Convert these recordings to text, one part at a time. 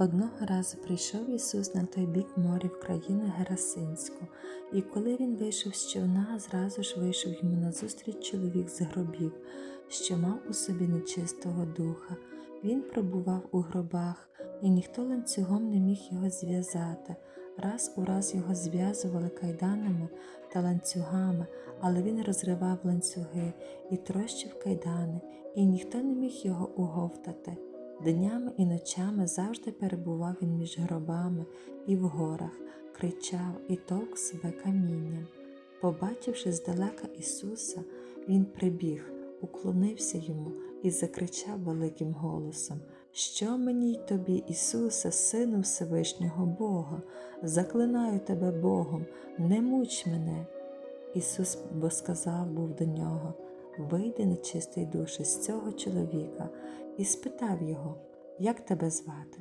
Одного разу прийшов Ісус на той бік моря в країну Герасинську, і коли він вийшов з човна, зразу ж вийшов йому назустріч чоловік з гробів, що мав у собі нечистого духа. Він пробував у гробах, і ніхто ланцюгом не міг його зв'язати. Раз у раз його зв'язували кайданами та ланцюгами, але він розривав ланцюги і трощив кайдани, і ніхто не міг його уговтати. Днями і ночами завжди перебував він між гробами і в горах, кричав і товк себе камінням. Побачивши здалека Ісуса, він прибіг, уклонився йому і закричав великим голосом: Що мені й тобі, Ісусе, Сину Всевишнього Бога? Заклинаю тебе Богом, не муч мене. Ісус бо сказав був до нього Вийди, нечистий душе, з цього чоловіка, і спитав його, як тебе звати?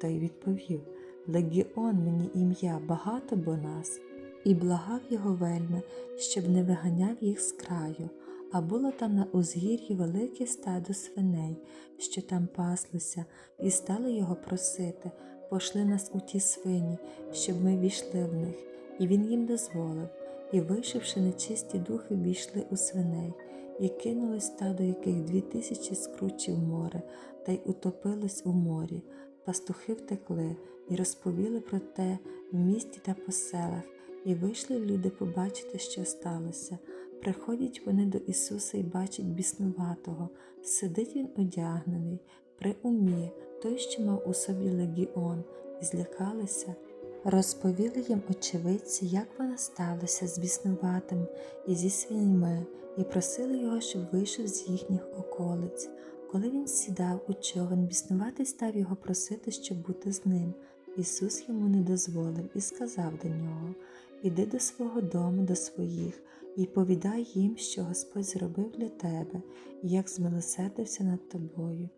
Той відповів Легіон мені ім'я багато бо нас, і благав його вельми, щоб не виганяв їх з краю, а було там на узгір'ї велике стадо свиней, що там паслося, і стали його просити пошли нас у ті свині, щоб ми війшли в них, і він їм дозволив, і, вийшовши нечисті духи, війшли у свиней, і кинули стадо, яких дві тисячі скручів море, та й утопилось у морі. Пастухи втекли і розповіли про те в місті та по селах, і вийшли люди побачити, що сталося. Приходять вони до Ісуса і бачать біснуватого, сидить він одягнений, при умі, той, що мав у собі легіон, і злякалися. Розповіли їм очевидці, як вона сталося з біснуватим і зі свиньми, і просили його, щоб вийшов з їхніх околиць. Коли він сідав у човен, біснуватий став його просити, щоб бути з ним. Ісус йому не дозволив і сказав до нього Іди до свого дому, до своїх, і повідай їм, що Господь зробив для тебе, і як змилосердився над тобою.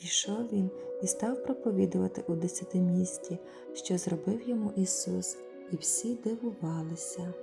Пішов він і став проповідувати у десятимісті, що зробив йому Ісус, і всі дивувалися.